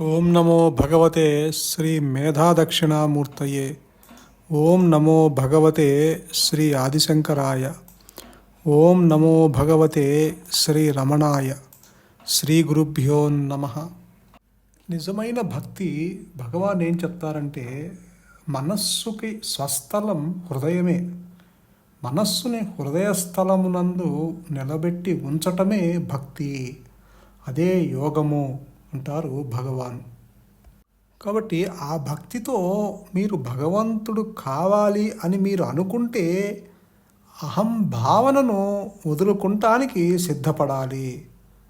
ఓం నమో భగవతే శ్రీ మేధాదక్షిణామూర్తయే. ఓం నమో భగవతే శ్రీ ఆదిశంకరాయ. ఓం నమో భగవతే శ్రీ రమణాయ. శ్రీ గురుభ్యో నమ. నిజమైన భక్తి భగవాన్ ఏం చెప్తారంటే మనస్సుకి స్వస్థలం హృదయమే. మనస్సుని హృదయస్థలమునందు నిలబెట్టి ఉంచటమే భక్తి. అదే యోగము. అంటారు భగవాన్. కాబట్టి ఆ భక్తితో మీరు భగవంతుడు కావాలి అని మీరు అనుకుంటే అహం భావనను వదులుకుంటానికి సిద్ధపడాలి.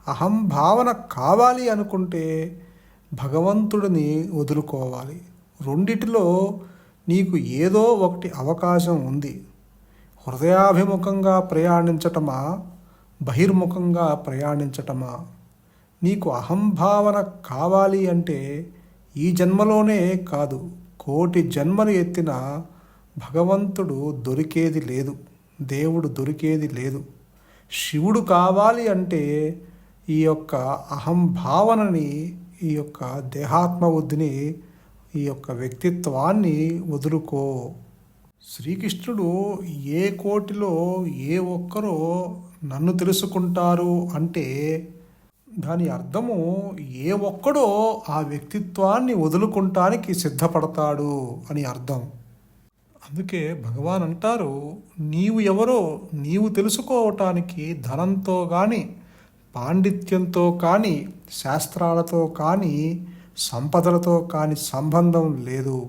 అహం భావన కావాలి అనుకుంటే భగవంతుడిని వదులుకోవాలి. రెండిటిలో నీకు ఏదో ఒకటి అవకాశం ఉంది. హృదయాభిముఖంగా ప్రయాణించటమా బహిర్ముఖంగా ప్రయాణించటమా? నీకు అహంభావన కావాలి అంటే ఈ జన్మలోనే కాదు కోటి జన్మలు ఎత్తిన భగవంతుడు దొరికేది లేదు దేవుడు దొరికేది లేదు. శివుడు కావాలి అంటే ఈ యొక్క అహంభావనని ఈ యొక్క దేహాత్మ బుద్ధిని ఈ యొక్క వ్యక్తిత్వాన్ని వదులుకో. శ్రీకృష్ణుడు ఏ కోటిలో ఏ ఒక్కరో నన్ను తెలుసుకుంటారు అంటే దాని అర్థము ఏ ఒక్కడో ఆ వ్యక్తిత్వాన్ని వదులుకుంటానికి సిద్ధపడతాడు అని అర్థం. అందుకే భగవాన్ అంటారు నీవు ఎవరో నీవు తెలుసుకోవటానికి ధనంతో కానీ పాండిత్యంతో కానీ శాస్త్రాలతో కానీ సంపదలతో కానీ సంబంధం లేదు.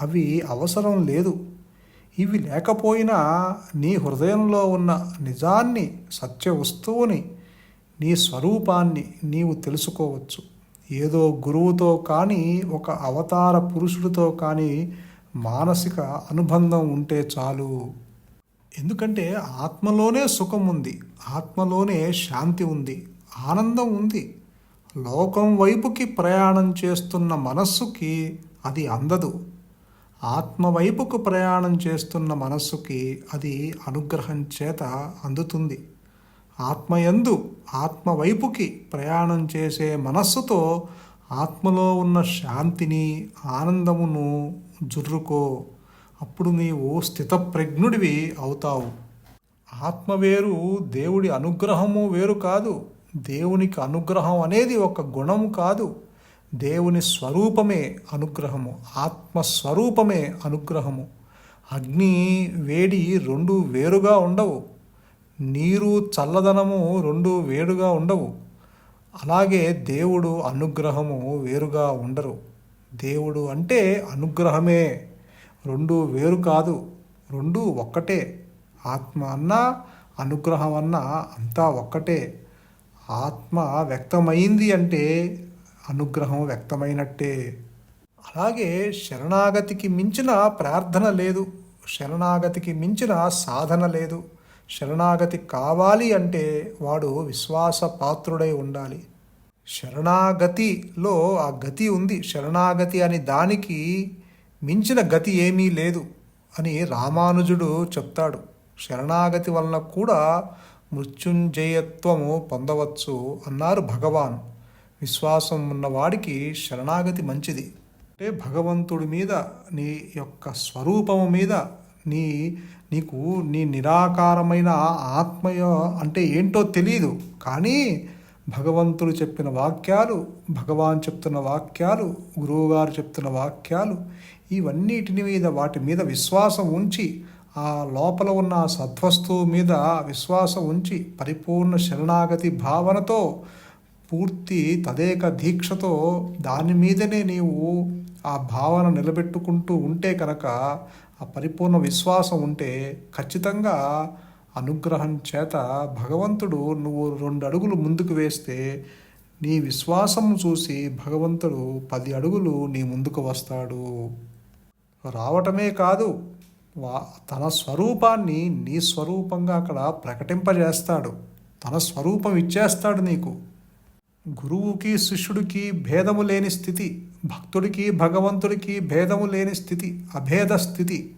అవి అవసరం లేదు. ఇవి లేకపోయినా నీ హృదయంలో ఉన్న నిజాన్ని సత్య వస్తువుని నీ స్వరూపాన్ని నీవు తెలుసుకోవచ్చు. ఏదో గురువుతో కానీ ఒక అవతార పురుషుడితో కానీ మానసిక అనుబంధం ఉంటే చాలు. ఎందుకంటే ఆత్మలోనే సుఖం ఉంది ఆత్మలోనే శాంతి ఉంది ఆనందం ఉంది. లోకం వైపుకి ప్రయాణం చేస్తున్న మనస్సుకి అది అందదు. ఆత్మ వైపుకు ప్రయాణం చేస్తున్న మనస్సుకి అది అనుగ్రహం చేత అందుతుంది. ఆత్మయందు ఆత్మవైపుకి ప్రయాణం చేసే మనస్సుతో ఆత్మలో ఉన్న శాంతిని ఆనందమును జుర్రుకో. అప్పుడు నీవు స్థితప్రజ్ఞుడివి అవుతావు. ఆత్మ వేరు దేవుడి అనుగ్రహము వేరు కాదు. దేవునికి అనుగ్రహం అనేది ఒక గుణము కాదు. దేవుని స్వరూపమే అనుగ్రహము. ఆత్మస్వరూపమే అనుగ్రహము. అగ్ని వేడి రెండు వేరుగా ఉండవు. నీరు చల్లదనము రెండు వేరుగా ఉండవు. అలాగే దేవుడు అనుగ్రహము వేరుగా ఉండరు. దేవుడు అంటే అనుగ్రహమే. రెండు వేరు కాదు రెండు ఒక్కటే. ఆత్మ అన్నా అనుగ్రహం అన్నా అంతా ఒక్కటే. ఆత్మ వ్యక్తమైంది అంటే అనుగ్రహం వ్యక్తమైనట్టే. అలాగే శరణాగతికి మించిన ప్రార్థన లేదు. శరణాగతికి మించిన సాధన లేదు. శరణాగతి కావాలి అంటే వాడు విశ్వాస పాత్రుడై ఉండాలి. శరణాగతిలో ఆ గతి ఉంది. శరణాగతి అని దానికి మించిన గతి ఏమీ లేదు అని రామానుజుడు చెప్తాడు. శరణాగతి వలన కూడా మృత్యుంజయత్వము పొందవచ్చు అన్నారు భగవాన్. విశ్వాసం ఉన్నవాడికి శరణాగతి మంచిది. అంటే భగవంతుడి మీద నీ యొక్క స్వరూపము మీద నీ నీకు నీ నిరాకారమైన ఆత్మయ అంటే ఏంటో తెలియదు కానీ భగవంతుడు చెప్పిన వాక్యాలు భగవాన్ చెప్తున్న వాక్యాలు గురువుగారు చెప్తున్న వాక్యాలు ఇవన్నిటిని మీద వాటి మీద విశ్వాసం ఉంచి ఆ లోపల ఉన్న సద్వస్తువు మీద విశ్వాసం ఉంచి పరిపూర్ణ శరణాగతి భావనతో పూర్తి తదేక దీక్షతో దాని మీదనే నీవు ఆ భావన నిలబెట్టుకుంటూ ఉంటే కనుక ఆ పరిపూర్ణ విశ్వాసం ఉంటే ఖచ్చితంగా అనుగ్రహం చేత భగవంతుడు నువ్వు రెండు అడుగులు ముందుకు వేస్తే నీ విశ్వాసం చూసి భగవంతుడు పది అడుగులు నీ ముందుకు వస్తాడు. రావటమే కాదు వా తన స్వరూపాన్ని నీ స్వరూపంగా అక్కడ ప్రకటింపజేస్తాడు. తన స్వరూపం ఇచ్చేస్తాడు నీకు. గురువుకి శిష్యుడికి భేదము లేని స్థితి. భక్తుడికి భగవంతుడికి భేదము లేని స్థితి అభేద స్థితి.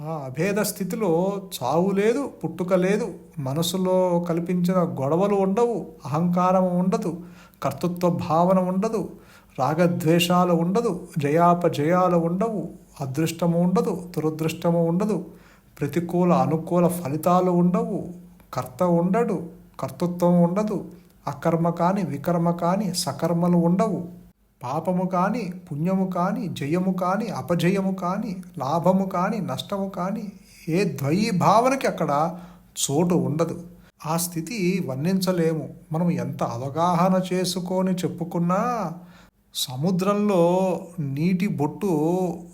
ఆ అభేద స్థితిలో చావు లేదు పుట్టుక లేదు మనసులో కల్పించిన గొడవలు ఉండవు అహంకారం ఉండదు కర్తృత్వ భావన ఉండదు రాగద్వేషాలు ఉండదు జయాపజయాలు ఉండవు అదృష్టము ఉండదు దురదృష్టము ఉండదు ప్రతికూల అనుకూల ఫలితాలు ఉండవు కర్త ఉండడు కర్తృత్వం ఉండదు అకర్మ కాని వికర్మ కాని సకర్మలు ఉండవు. పాపము కానీ పుణ్యము కానీ జయము కానీ అపజయము కానీ లాభము కానీ నష్టము కానీ ఏ ద్వయీ భావనకి అక్కడ చోటు ఉండదు. ఆ స్థితి వర్ణించలేము. మనం ఎంత అవగాహన చేసుకొని చెప్పుకున్నా సముద్రంలో నీటి బొట్టు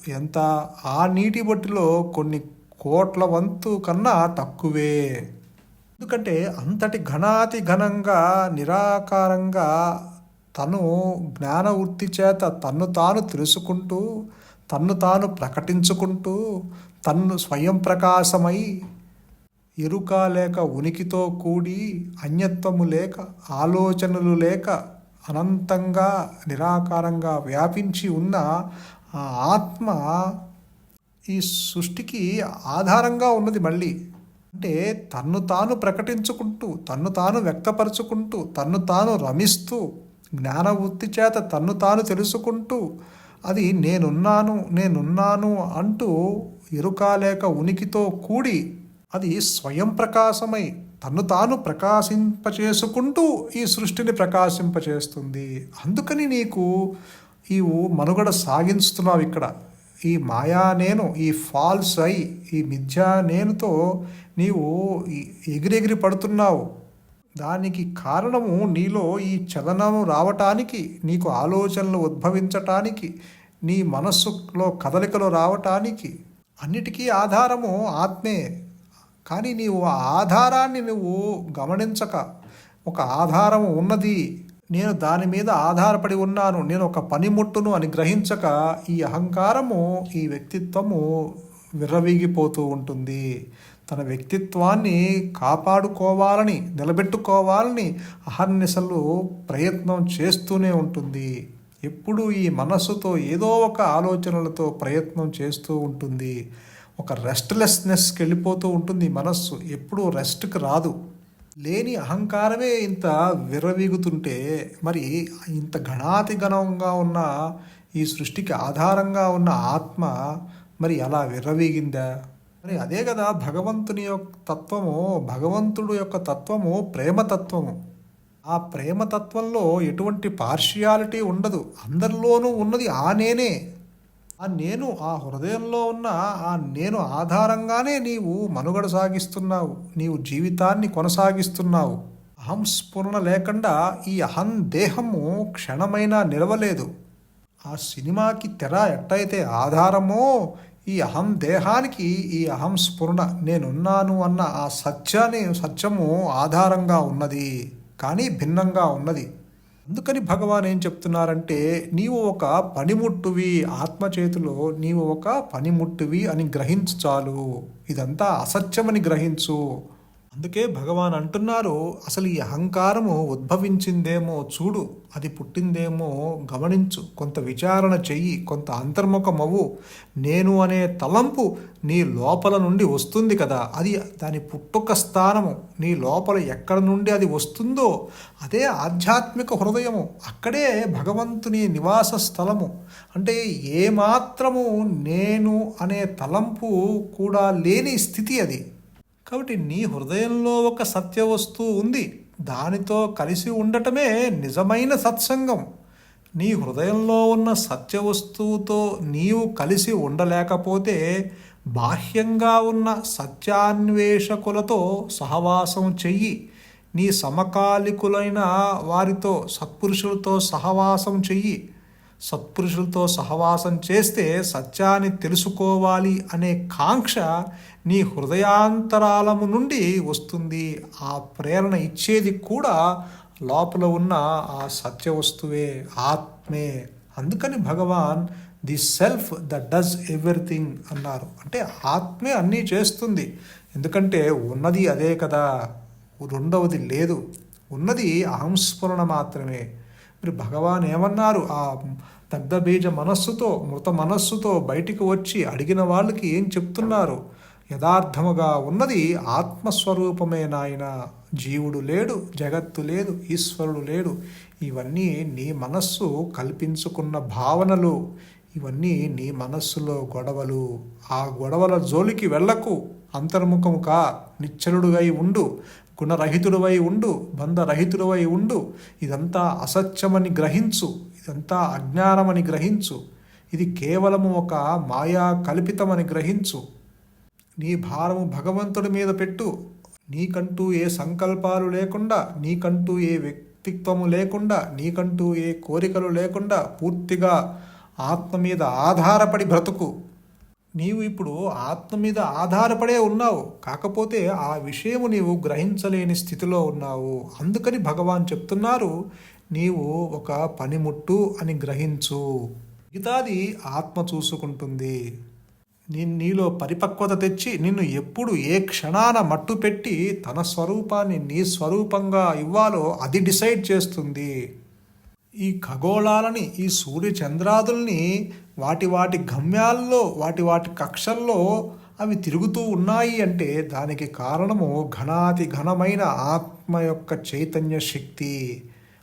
ఎంత ఆ నీటి బొట్టులో కొన్ని కోట్ల వంతు కన్నా తక్కువే. ఎందుకంటే అంతటి ఘనాతి ఘనంగా నిరాకారంగా తను జ్ఞాన వృత్తి చేత తన్ను తాను తెలుసుకుంటూ తన్ను తాను ప్రకటించుకుంటూ తన్ను స్వయం ప్రకాశమై ఎరుక లేక ఉనికితో కూడి అన్యత్వము లేక ఆలోచనలు లేక అనంతంగా నిరాకారంగా వ్యాపించి ఉన్న ఆ ఆత్మ ఈ సృష్టికి ఆధారంగా ఉన్నది మళ్ళీ. అంటే తన్ను తాను ప్రకటించుకుంటూ తన్ను తాను వ్యక్తపరుచుకుంటూ తన్ను తాను రమిస్తూ జ్ఞాన వృత్తి చేత తన్ను తాను తెలుసుకుంటూ అది నేనున్నాను నేనున్నాను అంటూ ఎరుకాలేక ఉనికితో కూడి అది స్వయం ప్రకాశమై తన్ను తాను ప్రకాశింపచేసుకుంటూ ఈ సృష్టిని ప్రకాశింపచేస్తుంది. అందుకని నీకు ఈ మనుగడ సాగించుతున్నావు ఇక్కడ. ఈ మాయా నేను ఈ ఫాల్స్ అయి ఈ మిథ్యా నేనుతో నీవు ఎగిరెగిరి పడుతున్నావు. దానికి కారణము నీలో ఈ చలనము రావటానికి నీకు ఆలోచనలు ఉద్భవించటానికి నీ మనస్సులో కదలికలు రావటానికి అన్నిటికీ ఆధారము ఆత్మే. కానీ నీవు ఆ ఆధారాన్ని నువ్వు గమనించక ఒక ఆధారము ఉన్నది. నేను దాని మీద ఆధారపడి ఉన్నాను. నేను ఒక పనిముట్టును అని గ్రహించక ఈ అహంకారము ఈ వ్యక్తిత్వము విర్రవీగిపోతూ ఉంటుంది. తన వ్యక్తిత్వాన్ని కాపాడుకోవాలని నిలబెట్టుకోవాలని అహర్నిశలు ప్రయత్నం చేస్తూనే ఉంటుంది. ఎప్పుడు ఈ మనస్సుతో ఏదో ఒక ఆలోచనలతో ప్రయత్నం చేస్తూ ఉంటుంది. ఒక రెస్ట్లెస్నెస్కి వెళ్ళిపోతూ ఉంటుంది మనస్సు. ఎప్పుడూ రెస్ట్కి రాదు. లేని అహంకారమే ఇంత విర్రవీగుతుంటే మరి ఇంత గణాతి గణంగా ఉన్న ఈ సృష్టికి ఆధారంగా ఉన్న ఆత్మ మరి అలా విర్రవీగిందా? మరి అదే కదా భగవంతుని యొక్క తత్వము భగవంతుడు యొక్క తత్వము ప్రేమతత్వము ఆ ప్రేమతత్వంలో ఎటువంటి పార్షియాలిటీ ఉండదు. అందరిలోనూ ఉన్నది ఆ నేనే. ఆ నేను ఆ హృదయంలో ఉన్న ఆ నేను ఆధారంగానే నీవు మనుగడ సాగిస్తున్నావు నీవు జీవితాన్ని కొనసాగిస్తున్నావు. అహం స్ఫురణ లేకుండా ఈ అహం దేహము క్షణమైనా నిలవలేదు. ఆ సినిమాకి తెర ఎట్టయితే ఆధారమో ఈ అహం దేహానికి ఈ అహం స్ఫురణ నేనున్నాను అన్న ఆ సత్యాన్ని సత్యము ఆధారంగా ఉన్నది కానీ భిన్నంగా ఉన్నది. అందుకని భగవాన్ ఏం చెప్తున్నారంటే నీవు ఒక పనిముట్టువి ఆత్మ చేతిలో నీవు ఒక పనిముట్టువి అని గ్రహించు చాలు. ఇదంతా అసత్యమని గ్రహించు. అందుకే భగవాన్ అంటున్నారు అసలు ఈ అహంకారము ఉద్భవించిందేమో చూడు అది పుట్టిందేమో గమనించు కొంత విచారణ చెయ్యి కొంత అంతర్ముఖమవు నేను అనే తలంపు నీ లోపల నుండి వస్తుంది కదా అది దాని పుట్టుక స్థానము నీ లోపల ఎక్కడ నుండి అది వస్తుందో అదే ఆధ్యాత్మిక హృదయము అక్కడే భగవంతుని నివాస స్థలము. అంటే ఏమాత్రము నేను అనే తలంపు కూడా లేని స్థితి అది. కాబట్టి నీ హృదయంలో ఒక సత్య వస్తువు ఉంది. దానితో కలిసి ఉండటమే నిజమైన సత్సంగం. నీ హృదయంలో ఉన్న సత్య వస్తువుతో నీవు కలిసి ఉండలేకపోతే బాహ్యంగా ఉన్న సత్యాన్వేషకులతో సహవాసం చెయ్యి. నీ సమకాలికులైన వారితో సత్పురుషులతో సహవాసం చెయ్యి. సత్పురుషులతో సహవాసం చేస్తే సత్యాన్ని తెలుసుకోవాలి అనే కాంక్ష నీ హృదయాంతరాలము నుండి వస్తుంది. ఆ ప్రేరణ ఇచ్చేది కూడా లోపల ఉన్న ఆ సత్య వస్తువే ఆత్మే. అందుకని Bhagavan the self the does everything అన్నారు. అంటే ఆత్మే అన్నీ చేస్తుంది. ఎందుకంటే ఉన్నది అదే కదా. రెండవది లేదు. ఉన్నది అహంస్ఫురణ మాత్రమే. మరి భగవాన్ ఏమన్నారు? ఆ దగ్ధబీజ మనస్సుతో మృత మనస్సుతో బయటికి వచ్చి అడిగిన వాళ్ళకి ఏం చెప్తున్నారు? యథార్థముగా ఉన్నది ఆత్మస్వరూపమే నాయన. జీవుడు లేడు జగత్తు లేదు ఈశ్వరుడు లేడు. ఇవన్నీ నీ మనస్సు కల్పించుకున్న భావనలు. ఇవన్నీ నీ మనస్సులో గొడవలు. ఆ గొడవల జోలికి వెళ్ళకు. అంతర్ముఖము కా నిచ్చలుడుగై ఉండు. గుణరహితుడవై ఉండు బంధరహితుడవై ఉండు ఇదంతా అసత్యమని గ్రహించు ఇదంతా అజ్ఞానమని గ్రహించు ఇది కేవలము ఒక మాయా కల్పితమని గ్రహించు. నీ భారము భగవంతుడి మీద పెట్టు. నీకంటూ ఏ సంకల్పాలు లేకుండా నీకంటూ ఏ వ్యక్తిత్వము లేకుండా నీకంటూ ఏ కోరికలు లేకుండా పూర్తిగా ఆత్మ మీద ఆధారపడి బ్రతుకు. నీవు ఇప్పుడు ఆత్మ మీద ఆధారపడే ఉన్నావు. కాకపోతే ఆ విషయము నీవు గ్రహించలేని స్థితిలో ఉన్నావు. అందుకని భగవాన్ చెప్తున్నారు నీవు ఒక పనిముట్టు అని గ్రహించు. మిగతాది ఆత్మ చూసుకుంటుంది. నీ నీలో పరిపక్వత తెచ్చి నిన్ను ఎప్పుడు ఏ క్షణాన మట్టు పెట్టి తన స్వరూపాన్ని నీ స్వరూపంగా ఇవ్వాలో అది డిసైడ్ చేస్తుంది. ఈ ఖగోళాలని ఈ సూర్య చంద్రాదుల్ని వాటి వాటి గమ్యాల్లో వాటి వాటి కక్షల్లో అవి తిరుగుతూ ఉన్నాయి అంటే దానికి కారణము ఘనాతి ఘనమైన ఆత్మ యొక్క చైతన్య శక్తి.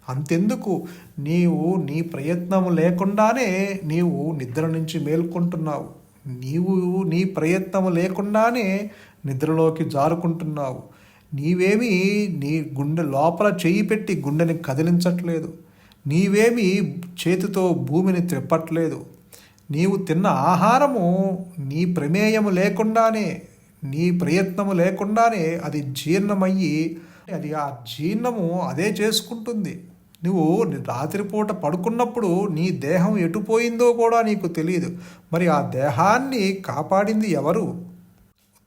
అంతెందుకు? నీవు నీ ప్రయత్నం లేకుండానే నీవు నిద్ర నుంచి మేల్కొంటున్నావు. నీవు నీ ప్రయత్నం లేకుండానే నిద్రలోకి జారుకుంటున్నావు. నీవేమీ నీ గుండె లోపల చేయి పెట్టి గుండెని కదిలించట్లేదు. నీవేమి చేతితో భూమిని త్రిప్పట్లేదు. నీవు తిన్న ఆహారము నీ ప్రమేయము లేకుండానే నీ ప్రయత్నము లేకుండానే అది జీర్ణమయ్యి అది ఆ జీర్ణము అదే చేసుకుంటుంది. నువ్వు రాత్రిపూట పడుకున్నప్పుడు నీ దేహం ఎటుపోయిందో కూడా నీకు తెలియదు. మరి ఆ దేహాన్ని కాపాడింది ఎవరు?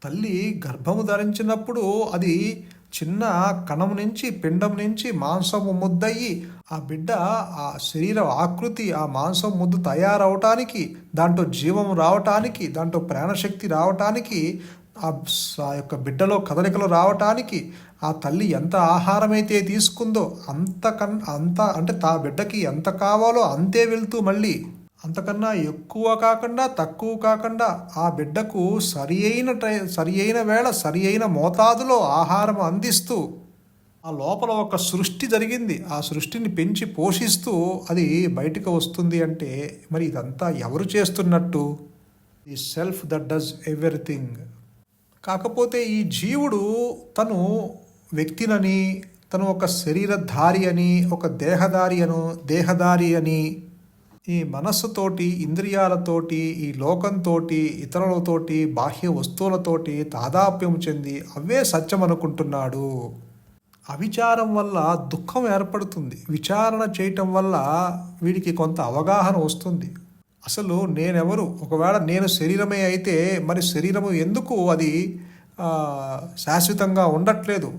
తల్లి గర్భము ధరించినప్పుడు అది చిన్న కణం నుంచి పిండం నుంచి మాంసము ముద్దయి ఆ బిడ్డ ఆ శరీర ఆకృతి ఆ మాంసం ముద్దు తయారవటానికి దాంట్లో జీవం రావటానికి దాంట్లో ప్రాణశక్తి రావటానికి ఆ ఆ యొక్క బిడ్డలో కదలికలు రావటానికి ఆ తల్లి ఎంత ఆహారమైతే తీసుకుందో అంత కన్ అంత అంటే తా బిడ్డకి ఎంత కావాలో అంతే వెళ్తూ మళ్ళీ అంతకన్నా ఎక్కువ కాకుండా తక్కువ కాకుండా ఆ బిడ్డకు సరి అయిన టై సరి అయిన వేళ సరి అయిన మోతాదులో ఆహారం అందిస్తూ ఆ లోపల ఒక సృష్టి జరిగింది. ఆ సృష్టిని పెంచి పోషిస్తూ అది బయటకు వస్తుంది అంటే మరి ఇదంతా ఎవరు చేస్తున్నట్టు? ఈ సెల్ఫ్ దట్ డస్ ఎవ్రీథింగ్. కాకపోతే ఈ జీవుడు తను వ్యక్తినని తను ఒక శరీరధారి అని ఒక దేహదారి అను దేహదారి అని ఈ మనస్సుతోటి ఇంద్రియాలతోటి ఈ లోకంతో ఇతరులతోటి బాహ్య వస్తువులతోటి తాదాప్యం చెంది అవే సత్యం అనుకుంటున్నాడు అవిచారం వల్ల దుఃఖం ఏర్పడుతుంది. విచారణ చేయటం వల్ల వీడికి కొంత అవగాహన వస్తుంది. అసలు నేనెవరు? ఒకవేళ నేను శరీరమే అయితే మరి శరీరము ఎందుకు అది శాశ్వతంగా ఉండట్లేదు?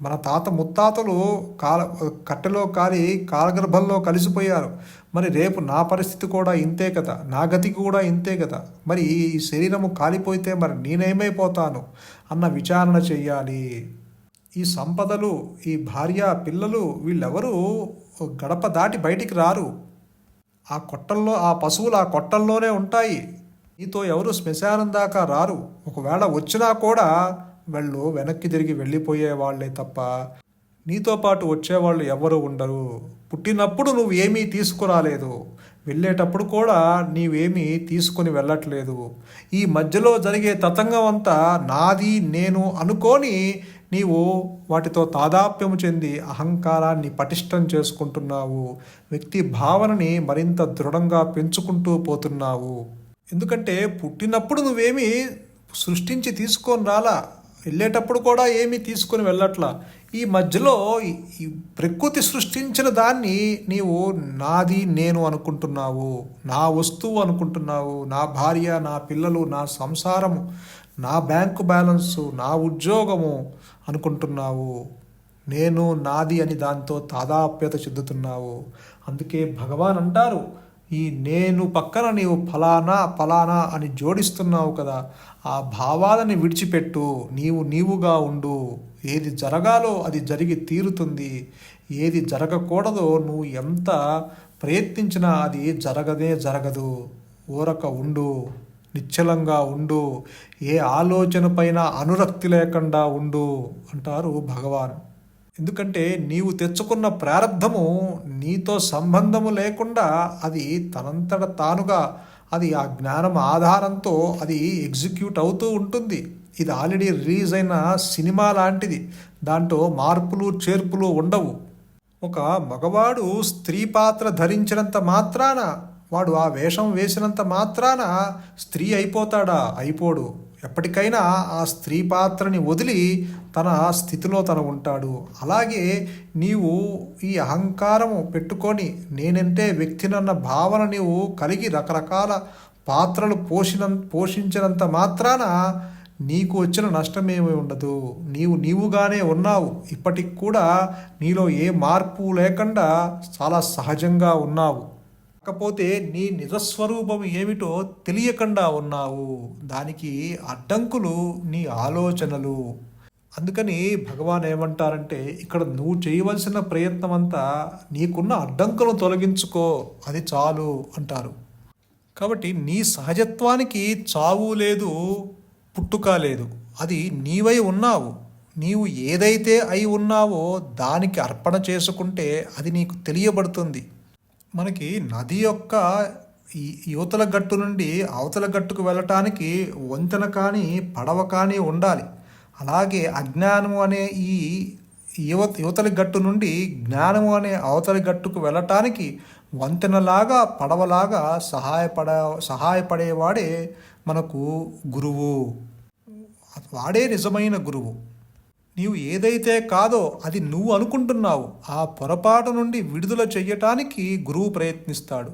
మన తాత ముత్తాతలు కాల కట్టెలో కాలి కాలగర్భంలో కలిసిపోయారు. మరి రేపు నా పరిస్థితి కూడా ఇంతే కదా? నా గతి కూడా ఇంతే కదా? మరి ఈ శరీరము కాలిపోతే మరి నేనేమైపోతాను? అన్న విచారణ చెయ్యాలి. ఈ సంపదలు ఈ భార్య పిల్లలు వీళ్ళెవరూ గడప దాటి బయటికి రారు. ఆ కొట్టల్లో ఆ పశువులు ఆ కొట్టల్లోనే ఉంటాయి. నీతో ఎవరు శ్మశానం దాకా రారు. ఒకవేళ వచ్చినా కూడా వెళ్ళు వెనక్కి తిరిగి వెళ్ళిపోయే వాళ్ళే తప్ప నీతో పాటు వచ్చేవాళ్ళు ఎవరు ఉండరు. పుట్టినప్పుడు నువ్వు ఏమీ తీసుకురాలేదు. వెళ్ళేటప్పుడు కూడా నీవేమీ తీసుకుని వెళ్ళట్లేదు. ఈ మధ్యలో జరిగే తతంగం అంతా నాది నేను అనుకొని నీవు వాటితో తాదాప్యం చెంది అహంకారాన్ని పటిష్టం చేసుకుంటున్నావు. వ్యక్తి భావనని మరింత దృఢంగా పెంచుకుంటూ పోతున్నావు. ఎందుకంటే పుట్టినప్పుడు నువ్వేమీ సృష్టించి తీసుకొని రాలా. వెళ్ళేటప్పుడు కూడా ఏమీ తీసుకొని వెళ్ళట్లా. ఈ మధ్యలో ఈ- ఈ ప్రకృతి సృష్టించిన దాన్ని నీవు నాది నేను అనుకుంటున్నావు నా వస్తువు అనుకుంటున్నావు నా భార్య నా పిల్లలు నా సంసారము నా బ్యాంకు బ్యాలెన్సు నా ఉద్యోగము అనుకుంటున్నావు నేను నాది అని దాంతో తాదాప్యత చెందుతున్నావు. అందుకే భగవాన్ అంటారు ఈ నేను పక్కన నీవు ఫలానా ఫలానా అని జోడిస్తున్నావు కదా ఆ భావాలని విడిచిపెట్టు. నీవు నీవుగా ఉండు. ఏది జరగాలో అది జరిగి తీరుతుంది. ఏది జరగకూడదో నువ్వు ఎంత ప్రయత్నించినా అది జరగదే జరగదు. ఊరక ఉండు. నిశ్చలంగా ఉండు. ఏ ఆలోచన పైన అనురక్తి లేకుండా ఉండు అంటారు భగవాన్. ఎందుకంటే నీవు తెచ్చుకున్న ప్రారంధము నీతో సంబంధము లేకుండా అది తనంతట తానుగా అది ఆ జ్ఞానం ఆధారంతో అది ఎగ్జిక్యూట్ అవుతూ ఉంటుంది. ఇది ఆల్రెడీ రిలీజ్ అయిన సినిమా లాంటిది. దాంట్లో మార్పులు చేర్పులు ఉండవు. ఒక మగవాడు స్త్రీ పాత్ర ధరించినంత మాత్రాన వాడు ఆ వేషం వేసినంత మాత్రాన స్త్రీ అయిపోతాడా? అయిపోడు. ఎప్పటికైనా ఆ స్త్రీ పాత్రని వదిలి తన స్థితిలో తను ఉంటాడు. అలాగే నీవు ఈ అహంకారము పెట్టుకొని నేనంటే వ్యక్తినన్న భావన నీవు కలిగి రకరకాల పాత్రలు పోషిన పోషించినంత మాత్రాన నీకు వచ్చిన నష్టమేమీ ఉండదు. నీవు నీవుగానే ఉన్నావు. ఇప్పటికి కూడా నీలో ఏ మార్పు లేకుండా చాలా సహజంగా ఉన్నావు. కాకపోతే నీ నిజస్వరూపం ఏమిటో తెలియకుండా ఉన్నావు. దానికి అడ్డంకులు నీ ఆలోచనలు. అందుకని భగవాన్ ఏమంటారంటే ఇక్కడ నువ్వు చేయవలసిన ప్రయత్నం అంతా నీకున్న అడ్డంకులను తొలగించుకో అది చాలు అంటారు. కాబట్టి నీ సహజత్వానికి చావు లేదు పుట్టుక లేదు. అది నీవై ఉన్నావు. నీవు ఏదైతే అయి ఉన్నావో దానికి అర్పణ చేసుకుంటే అది నీకు తెలియబడుతుంది. మనకి నది యొక్క యువతల గట్టు నుండి అవతల గట్టుకు వెళ్ళటానికి వంతెన కానీ పడవ కానీ ఉండాలి. అలాగే అజ్ఞానము అనే ఈ యువ యువతలి గట్టు నుండి జ్ఞానము అనే అవతలి గట్టుకు వెళ్ళటానికి వంతెనలాగా పడవలాగా సహాయపడ సహాయపడేవాడే మనకు గురువు. వాడే నిజమైన గురువు. నీవు ఏదైతే కాదో అది నువ్వు అనుకుంటున్నావు ఆ పొరపాటు నుండి విడుదల చెయ్యటానికి గురువు ప్రయత్నిస్తాడు.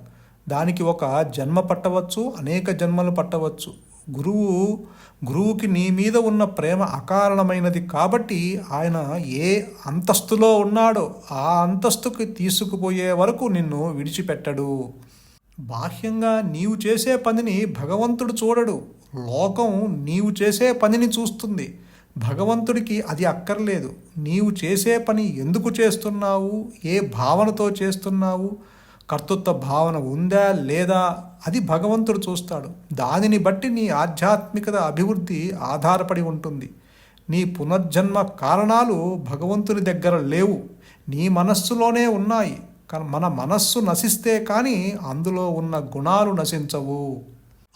దానికి ఒక జన్మ పట్టవచ్చు అనేక జన్మలు పట్టవచ్చు. గురువు గురువుకి నీ మీద ఉన్న ప్రేమ అకారణమైనది కాబట్టి ఆయన ఏ అంతస్తులో ఉన్నాడో ఆ అంతస్తుకి తీసుకుపోయే వరకు నిన్ను విడిచిపెట్టడు. బాహ్యంగా నీవు చేసే పనిని భగవంతుడు చూడడు. లోకం నీవు చేసే పనిని చూస్తుంది. భగవంతుడికి అది అక్కర్లేదు. నీవు చేసే పని ఎందుకు చేస్తున్నావు? ఏ భావనతో చేస్తున్నావు? కర్తృత్వ భావన ఉందా లేదా? అది భగవంతుడు చూస్తాడు. దానిని బట్టి నీ ఆధ్యాత్మికత అభివృద్ధి ఆధారపడి ఉంటుంది. నీ పునర్జన్మ కారణాలు భగవంతుని దగ్గర లేవు. నీ మనస్సులోనే ఉన్నాయి. కానీ మన మనస్సు నశిస్తే కానీ అందులో ఉన్న గుణాలు నశించవు.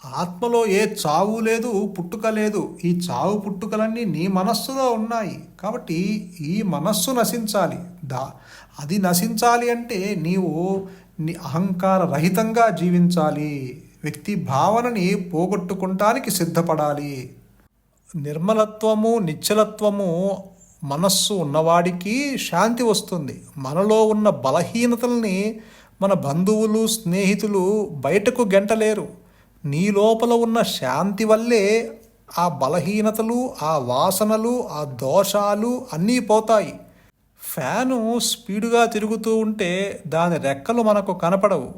ఆత్మలో ఏ చావు లేదు పుట్టుక లేదు. ఈ చావు పుట్టుకలన్నీ నీ మనస్సులో ఉన్నాయి. కాబట్టి ఈ మనస్సు నశించాలి. దా అది నశించాలి అంటే నీవు నీ అహంకార రహితంగా జీవించాలి. వ్యక్తి భావనని పోగొట్టుకుంటానికి సిద్ధపడాలి. నిర్మలత్వము నిశ్చలత్వము మనస్సు ఉన్నవాడికి శాంతి వస్తుంది. మనలో ఉన్న బలహీనతల్ని మన బంధువులు స్నేహితులు బయటకు గెంటలేరు. నీ లోపల ఉన్న శాంతి వల్లే ఆ బలహీనతలు ఆ వాసనలు ఆ దోషాలు అన్నీ పోతాయి. ఫ్యాను స్పీడుగా తిరుగుతూ ఉంటే దాని రెక్కలు మనకు కనపడవు.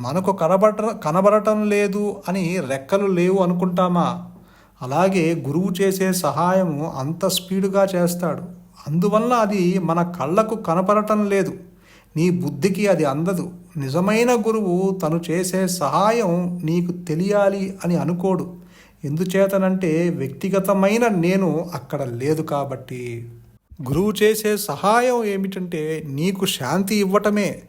మనకు కనబడ కనబడటం లేదు అని రెక్కలు లేవు అనుకుంటామా? అలాగే గురువు చేసే సహాయము అంత స్పీడుగా చేస్తాడు. అందువల్ల అది మన కళ్ళకు కనపడటం లేదు. నీ బుద్ధికి అది అందదు. నిజమైన గురువు తను చేసే సహాయం నీకు తెలియాలి అని అనుకోడు. ఎందుచేతనంటే వ్యక్తిగతమైన నేను అక్కడ లేదు కాబట్టి. గురువు చేసే సహాయం ఏమిటంటే నీకు శాంతి ఇవ్వటమే.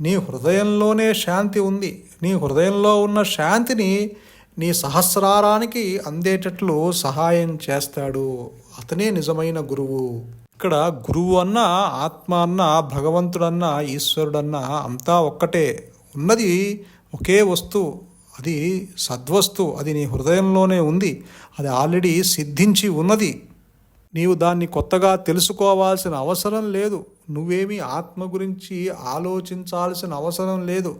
నీ హృదయంలోనే శాంతి ఉంది. నీ హృదయంలో ఉన్న శాంతిని నీ సహస్రారానికి అందేటట్లు సహాయం చేస్తాడు. అతనే నిజమైన గురువు. ఇక్కడ గురువు అన్న ఆత్మ అన్న భగవంతుడన్న ఈశ్వరుడన్న అంతా ఒక్కటే. ఉన్నది ఒకే వస్తువు. అది సద్వస్తు. అది నీ హృదయంలోనే ఉంది. అది ఆల్రెడీ సిద్ధించి ఉన్నది. నీవు దాన్ని కొత్తగా తెలుసుకోవాల్సిన అవసరం లేదు. నువ్వేమీ ఆత్మ గురించి ఆలోచించాల్సిన అవసరం లేదు.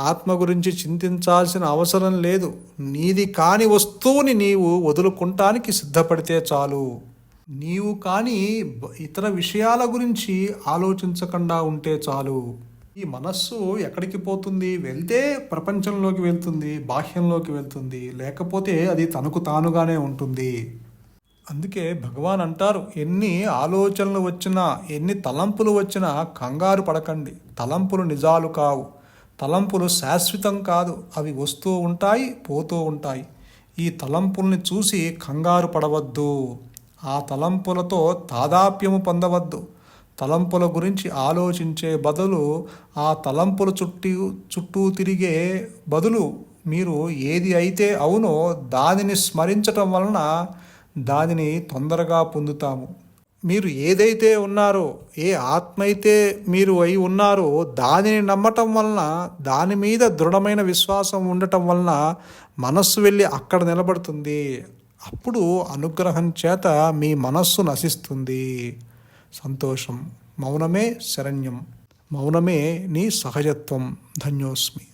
ఆత్మ గురించి చింతించాల్సిన అవసరం లేదు. నీది కాని వస్తువుని నీవు వదులుకుంటానికి సిద్ధపడితే చాలు. నీవు కానీ ఇతర విషయాల గురించి ఆలోచించకుండా ఉంటే చాలు. ఈ మనస్సు ఎక్కడికి పోతుంది? వెళ్తే ప్రపంచంలోకి వెళ్తుంది బాహ్యంలోకి వెళ్తుంది లేకపోతే అది తనకు తానుగానే ఉంటుంది. అందుకే భగవాన్ అంటారు ఎన్ని ఆలోచనలు వచ్చినా ఎన్ని తలంపులు వచ్చినా కంగారు పడకండి. తలంపులు నిజాలు కావు. తలంపులు శాశ్వతం కాదు. అవి వస్తూ ఉంటాయి పోతూ ఉంటాయి. ఈ తలంపుల్ని చూసి కంగారు పడవద్దు. ఆ తలంపులతో తాదాప్యము పొందవద్దు. తలంపుల గురించి ఆలోచించే బదులు ఆ తలంపుల చుట్టూ చుట్టూ తిరిగే బదులు మీరు ఏది అయితే అవునో దానిని స్మరించటం వలన దానిని తొందరగా పొందుతాము. మీరు ఏదైతే ఉన్నారో ఏ ఆత్మ అయితే మీరు అయి ఉన్నారో దానిని నమ్మటం వలన దాని మీద దృఢమైన విశ్వాసం ఉండటం వలన మనస్సు వెళ్ళి అక్కడ నిలబడుతుంది. అప్పుడు అనుగ్రహం చేత మీ మనస్సు నశిస్తుంది. సంతోషం. మౌనమే శరణ్యం. మౌనమే నీ సహజత్వం. ధన్యోస్మి.